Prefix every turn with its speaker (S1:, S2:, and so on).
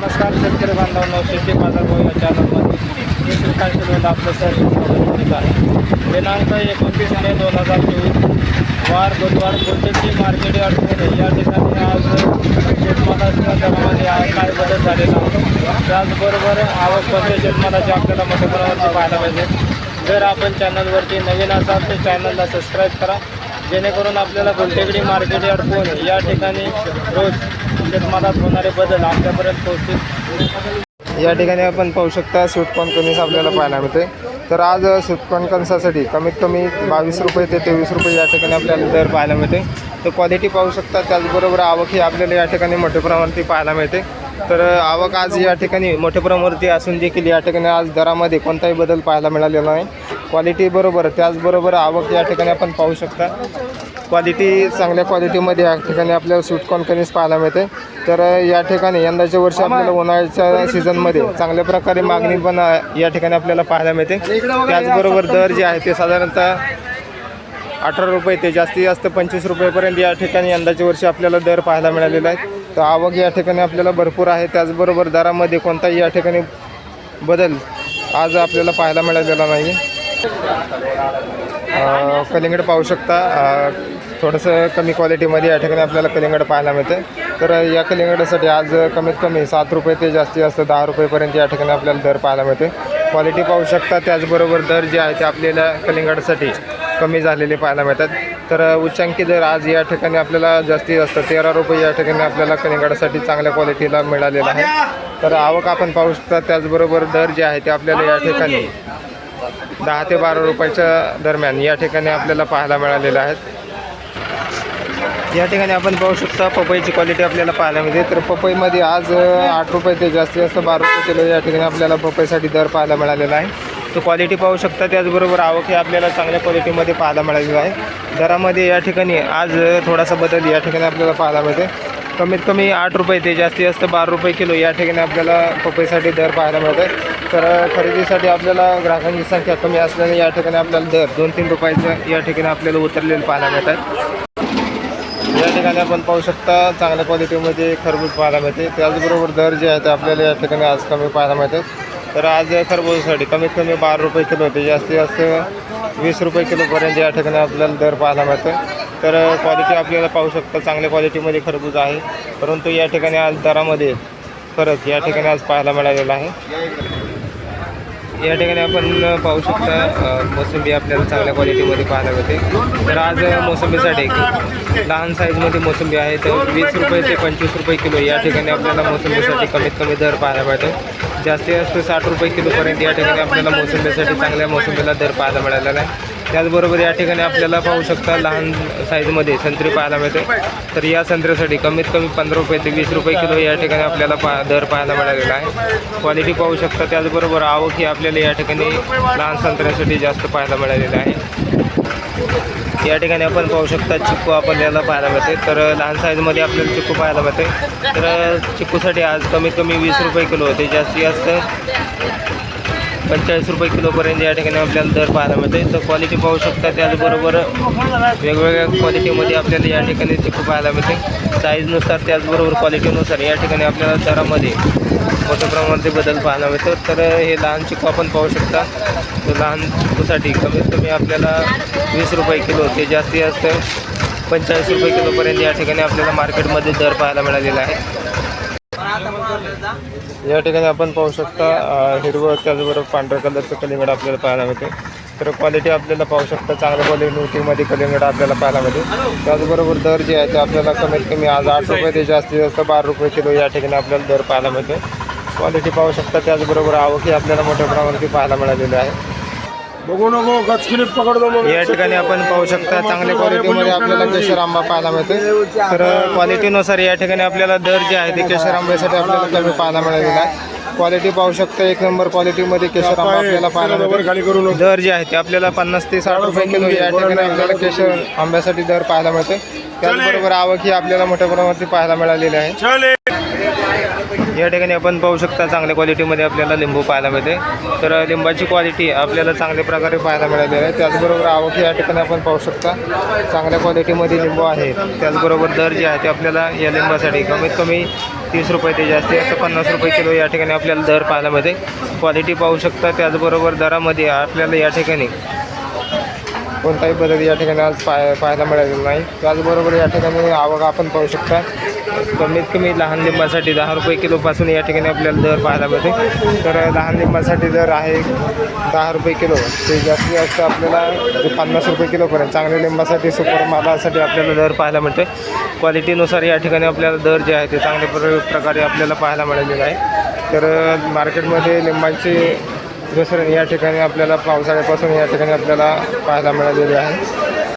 S1: नमस्कार शेतकरी बांधवांना शेती बाजार या चॅनलमध्ये मी श्रीकांत शिलवत आपलं सर्व आहे. दिनांक एकोणतीस मे दोन हजार चोवीस वार बुधवार कोणत्याची मार्केट यार्ड या ठिकाणी आज शेतमालाच्या दरामध्ये काय बदल झालेला त्याचबरोबर आवक कमी शेतमालाची आपल्याला मोठ्या प्रमाणात पाहायला पाहिजे जर आपण चॅनलवरती नवीन असाल तर चॅनलला सबस्क्राईब करा. जेणेकरून आपल्याला गुलटेकडी मार्केट यार्ड पुणे या ठिकाणी रोज शेतमालात होणारे बदल आपल्यापर्यंत पोहोचतील. या ठिकाणी आपण पाहू शकता सूटकॉन कणीस आपल्याला पाहायला मिळते तर आज सूटकॉन कणसासाठी कमीत कमी बावीस रुपये ते तेवीस रुपये या ठिकाणी आपल्याला दर पाहायला मिळते तर क्वालिटी पाहू शकता त्याचबरोबर आवक ही आपल्याला या ठिकाणी मोठ्या प्रमाणावरती पाहायला मिळते. तर आवक आज या ठिकाणी मोठ्या प्रमाणावरती असून देखील या ठिकाणी आज दरामध्ये कोणताही बदल पाहायला मिळालेला नाही. क्वालिटी बरोबर त्याचबरोबर आवक या ठिकाणी आपण पाहू शकता. क्वालिटी चांगल्या क्वालिटीमध्ये या ठिकाणी आपल्याला स्वीटकॉर्न कणीस पाहायला मिळते तर या ठिकाणी यंदाच्या वर्षी आपल्याला उन्हाळ्याच्या सीझनमध्ये चांगल्या प्रकारे मागणी पण या ठिकाणी आपल्याला पाहायला मिळते. त्याचबरोबर दर जे आहे ते साधारणतः अठरा रुपये ते जास्तीत जास्त पंचवीस रुपयेपर्यंत या ठिकाणी यंदाच्या वर्षी आपल्याला दर पाहायला मिळालेला आहे. तर आवक या ठिकाणी आपल्याला भरपूर आहे. त्याचबरोबर दरामध्ये कोणताही या ठिकाणी बदल आज आपल्याला पाहायला मिळालेला नाही आहे कलिंगड पाहू शकता. थोडंसं कमी क्वालिटीमध्ये या ठिकाणी आपल्याला कलिंगड पाहायला मिळते. तर या कलिंगडासाठी आज कमीत कमी सात रुपये ते जास्तीत जास्त दहा रुपयेपर्यंत या ठिकाणी आपल्याला दर पाहायला मिळते. क्वालिटी पाहू शकता त्याचबरोबर दर जे आहे ते आपल्याला कलिंगडासाठी कमी झालेले पाहायला मिळतात. तर उच्चांकी दर आज या ठिकाणी आपल्याला जास्तीत जास्त तेरा रुपये या ठिकाणी आपल्याला कलिंगडासाठी चांगल्या क्वालिटीला मिळालेला आहे. तर आवक आपण पाहू शकता त्याचबरोबर दर जे आहे ते आपल्याला या ठिकाणी दहा ते बारा रुपयाच्या दरम्यान या ठिकाणी आपल्याला पाहायला मिळालेल्या आहेत या ठिकाणी आपण पाहू शकता पपईची क्वालिटी आपल्याला पाहायला मिळते. तर पपईमध्ये आज आठ रुपये ते जास्तीत जास्त बारा रुपये किलो या ठिकाणी आपल्याला पपईसाठी दर पाहायला मिळालेला आहे. तो क्वालिटी पाहू शकता त्याचबरोबर आवक हे आपल्याला चांगल्या क्वालिटीमध्ये पाहायला मिळालेलं आहे. दरामध्ये या ठिकाणी आज थोडासा बदल या ठिकाणी आपल्याला पाहायला मिळते. कमीत कमी आठ रुपये ते जास्तीत जास्त बारा रुपये किलो या ठिकाणी आपल्याला पपईसाठी दर पाहायला मिळते. तर खरेदीसाठी आपल्याला ग्राहकांची संख्या कमी असल्याने या ठिकाणी आपल्याला दर दोन तीन रुपयाचं या ठिकाणी आपल्याला उतरलेलं पाहायला मिळतात. या ठिकाणी आपण पाहू शकता चांगल्या क्वालिटीमध्ये खरबूज पाहायला मिळते. त्याचबरोबर दर जे आहे ते आपल्याला या ठिकाणी आज कमी पाहायला मिळतात. तर आज खरबूजासाठी कमीत कमी बारा रुपये किलो होते जास्तीत जास्त वीस रुपये किलोपर्यंत या ठिकाणी आपल्याला दर पाहायला मिळतं. तर क्वालिटी आपल्याला पाहू शकता चांगल्या क्वालिटीमध्ये खरबूज आहे. परंतु या ठिकाणी आज दरामध्ये फरक या ठिकाणी आज पाहायला मिळालेला आहे. या ठिकाणी आपण पाहू शकता मोसंबी आपल्याला चांगल्या क्वालिटीमध्ये पाहायला मिळते. तर आज मोसंबीसाठी लहान साईजमध्ये मोसंबी आहे. तर वीस रुपये ते पंचवीस रुपये किलो या ठिकाणी आपल्याला मोसंबीसाठी कमीत कमी दर पाहायला मिळतो. जास्तीत जास्त साठ रुपये किलोपर्यंत या ठिकाणी आपल्याला मोसंबीसाठी चांगल्या मोसंबीला दर पाहायला मिळालेला आहे. त्याचबरोबर या ठिकाणी आपल्याला पाहू शकता लहान साईजमध्ये संत्री पाहायला मिळते. तर या संत्र्यासाठी कमीत कमी पंधरा रुपये ते वीस रुपये किलो या ठिकाणी आपल्याला पा दर पाहायला मिळालेला आहे. क्वालिटी पाहू शकता त्याचबरोबर आवक ही आपल्याला या ठिकाणी लहान संत्र्यासाठी जास्त पाहायला मिळालेलं आहे. या ठिकाणी आपण पाहू शकता चिक्कू आपल्याला पाहायला मिळते. तर लहान साईजमध्ये आपल्याला चिक्कू पाहायला मिळते. तर चिक्कूसाठी आज कमीत कमी वीस रुपये किलो होते. जास्तीत जास्त पंचेचाळीस रुपये किलोपर्यंत या ठिकाणी आपल्याला दर पाहायला मिळते तर क्वालिटी पाहू शकता त्याचबरोबर वेगवेगळ्या क्वालिटीमध्ये आपल्याला या ठिकाणी चिकू पाहायला मिळते साईजनुसार त्याचबरोबर क्वालिटीनुसार या ठिकाणी आपल्याला दरामध्ये मोठ्या प्रमाणामध्ये बदल पाहायला मिळतो. तर हे लहान चिकू आपण पाहू शकता. तर लहान चिकूसाठी कमीत कमी आपल्याला वीस रुपये किलो ते जास्तीत जास्त पंचेचाळीस रुपये किलोपर्यंत या ठिकाणी आपल्याला मार्केटमध्ये दर पाहायला मिळालेला आहे. या ठिकाणी आपण पाहू शकता हिरवं त्याचबरोबर पांढऱ्या कलरचं कलिंगड आपल्याला पाहायला मिळते. तर क्वालिटी आपल्याला पाहू शकता चांगल्या क्वालिटीमध्ये कलिंगड आपल्याला पाहायला मिळते. त्याचबरोबर दर जे आहे ते आपल्याला कमीत कमी आज आठ रुपये ते जास्तीत जास्त बारा रुपये किलो या ठिकाणी आपल्याला दर पाहायला मिळते. क्वालिटी पाहू शकता त्याचबरोबर आवकही आपल्याला मोठ्या प्रमाणावरती पाहायला मिळालेली आहे.
S2: बघू नको गचखिनीत पकडतो मग
S1: या ठिकाणी आपण पाहू शकता चांगल्या क्वालिटीमध्ये आपल्याला केशर आंबा पाहायला मिळते तर क्वालिटीनुसार या ठिकाणी आपल्याला दर जे आहे ते केशर आंब्यासाठी आपल्याला कमी पाहायला मिळालेला आहे. क्वालिटी पाहू शकता एक नंबर क्वालिटीमध्ये केशर आंबा आपल्याला पाहायला मिळते दर जे आहे ते आपल्याला पन्नास ते साठ रुपये किलो या ठिकाणी आपल्याला केशर आंब्यासाठी दर पाहायला मिळते त्याचबरोबर आवक ही आपल्याला मोठ्या प्रमाणावरती पाहायला मिळालेली आहे. या ठिकाणी आपण पाहू शकता चांगल्या क्वालिटीमध्ये आपल्याला लिंबू पाहायला मिळते. तर लिंबाची क्वालिटी आपल्याला चांगल्या प्रकारे पाहायला मिळालेली आहे. त्याचबरोबर आवक या ठिकाणी आपण पाहू शकता. चांगल्या क्वालिटीमध्ये लिंबू आहे. त्याचबरोबर दर जे आहे ते आपल्याला या लिंबासाठी कमीत कमी तीस रुपये ते जास्तीत असं पन्नास रुपये किलो या ठिकाणी आपल्याला दर पाहायला मिळते. क्वालिटी पाहू शकता. त्याचबरोबर दरामध्ये आपल्याला या ठिकाणी कोणताही बदल या ठिकाणी आज पाय पाहायला मिळालेला नाही. त्याचबरोबर या ठिकाणी आवक आपण पाहू शकता. कमीत कमी लहान लिंबासाठी दहा रुपये किलोपासून या ठिकाणी आपल्याला दर पाहायला मिळते. तर लहान लिंबासाठी दर आहे दहा रुपये किलो. ते जास्तीत जास्त आपल्याला म्हणजे पन्नास रुपये किलोपर्यंत. चांगल्या लिंबासाठी सुपर मालासाठी आपल्याला दर पाहायला मिळते क्वालिटीनुसार या ठिकाणी आपल्याला दर जे आहे ते चांगल्या प्र प्रकारे आपल्याला पाहायला मिळालेले आहे. तर मार्केटमध्ये लिंबांचे घसरण या ठिकाणी आपल्याला पावसाळ्यापासून या ठिकाणी आपल्याला पाहायला मिळालेली आहे.